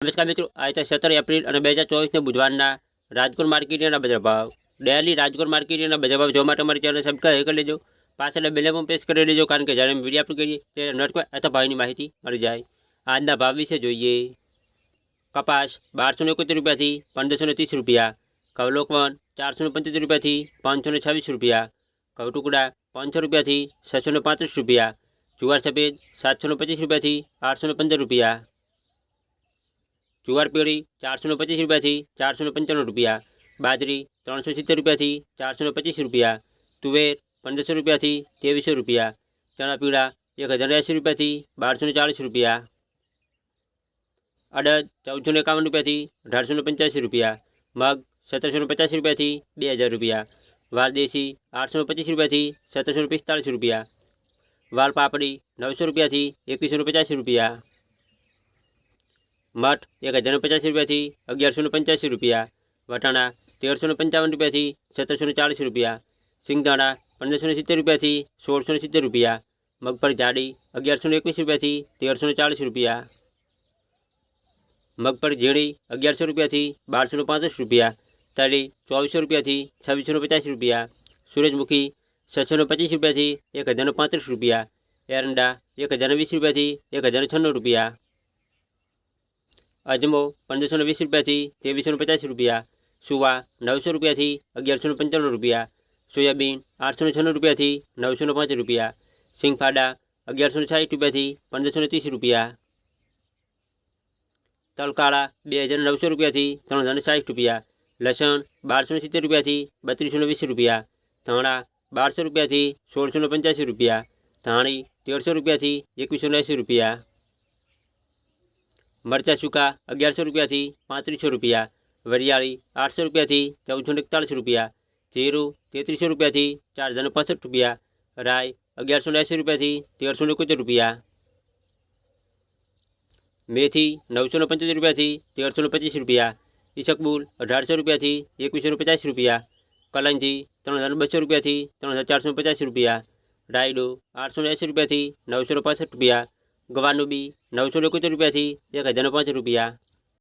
નમસ્કાર મિત્રો આજે સત્તર એપ્રિલ અને બે હજાર ચોવીસને બુધવારના રાજકોટ માર્કેટના બજાર ભાવ ડેલી રાજકોટ માર્કેટના બજાર ભાવ જોવા માટે અમારી ચેનલ સબસ્ક્રાઈબ કરી લેજો પાછળ બેલે પણ પ્રેસ કરી લેજો કારણ કે જ્યારે અમે વિડીયો અપલોડ કરીએ ત્યારે નટકો અથવા ભાવની માહિતી મળી જાય આજના ભાવ વિશે જોઈએ કપાસ બારસો ને એકોતેર રૂપિયાથી પંદરસો ને ત્રીસ રૂપિયા કવલોકવન ચારસો ને પંચોતેર રૂપિયાથી પાંચસો ને છવ્વીસ રૂપિયા કવ ટુકડા પાંચસો રૂપિયાથી છસો ને પાંત્રીસ રૂપિયા જુવાર સફેદ સાતસો ને પચીસ રૂપિયાથી આઠસો ને પંદર રૂપિયા જુવાર પેઢી ચારસો ને પચીસ રૂપિયાથી ચારસો ને પંચાણું રૂપિયા બાજરી ત્રણસો સિત્તેર રૂપિયાથી ચારસો ને પચીસ રૂપિયા તુવેર પંદરસો રૂપિયાથી ત્રેવીસો રૂપિયા ચણા પીળા એક હજાર એંસી રૂપિયાથી બારસો ને ચાળીસ રૂપિયા અડદ ચૌદસો ને એકાવન રૂપિયાથી અઢારસો ને પંચ્યાસી રૂપિયા મગ સત્તરસો ને પચાસ રૂપિયાથી બે હજાર રૂપિયા વાલ દેશી આઠસો ને પચીસ રૂપિયાથી સત્તરસો ને પિસ્તાળીસ રૂપિયા વાલ પાપડી નવસો રૂપિયાથી એકવીસો ને પચાસી રૂપિયા મઠ એક હજારને પચાસ રૂપિયાથી અગિયારસોને પંચ્યાસી રૂપિયા, વટાણા તેરસોને પંચાવન રૂપિયાથી સત્તરસોને ચાલીસ રૂપિયા, સિંગદાણા પંદરસોને સિત્તેર રૂપિયાથી સોળસોને સિત્તેર રૂપિયા, મગફળી જાડી અગિયારસોને એકવીસ રૂપિયાથી તેરસોને ચાલીસ રૂપિયા, મગફળી ઝીણી અગિયારસો રૂપિયાથી બારસોને પાંત્રીસ રૂપિયા, તળી ચોવીસો રૂપિયાથી છવ્વીસોને પચાસ રૂપિયા, સૂરજમુખી છસોને પચીસ રૂપિયાથી એક હજારને પાંત્રીસ રૂપિયા, એરંડા એક હજારને વીસ રૂપિયાથી એક હજારને છન્નું રૂપિયા અજમો પંદરસો ને વીસ રૂપિયાથી ત્રેવીસો ને પચાસ રૂપિયા સુવા નવસો રૂપિયાથી અગિયારસો ને પંચાણું રૂપિયા સોયાબીન આઠસો ને છન્નું રૂપિયાથી નવસો ને પાંચ રૂપિયા સિંગફાડા અગિયારસો ને સાઠ રૂપિયાથી પંદરસો ને ત્રીસ રૂપિયા તલકાળા બે હજાર નવસો રૂપિયાથી ત્રણ હજાર ને સાઠ રૂપિયા લસણ બારસો ને સિત્તેર રૂપિયાથી બત્રીસો ને વીસ રૂપિયા ધાણા બારસો રૂપિયાથી સોળસો ને પંચ્યાસી રૂપિયા ધાણી તેરસો રૂપિયાથી એકવીસો ને એંસી રૂપિયા મરચાં સૂકા અગિયારસો રૂપિયાથી પાંત્રીસો રૂપિયા વરિયાળી આઠસો રૂપિયાથી ચૌદસો ને એકતાળીસ રૂપિયા જીરું તેત્રીસો રૂપિયાથી ચાર હજાર ને પાસઠ રૂપિયા રાય અગિયારસો ને એંસી રૂપિયાથી તેરસો ને એકોતેર રૂપિયા મેથી નવસો ને પંચોતેર રૂપિયાથી તેરસો ને પચીસ રૂપિયા ઈસકબુલ અઢારસો રૂપિયાથી એકવીસો ને પચાસ રૂપિયા કલંજી ત્રણ હજાર બસો રૂપિયાથી ત્રણ હજાર ચારસો પચાસ રૂપિયા રાયડો આઠસો ને એંસી રૂપિયાથી નવસો ને પાસઠ રૂપિયા ગવાનું બી નવસો એકોતેર રૂપિયાથી એક હજારનો પાંચ રૂપિયા.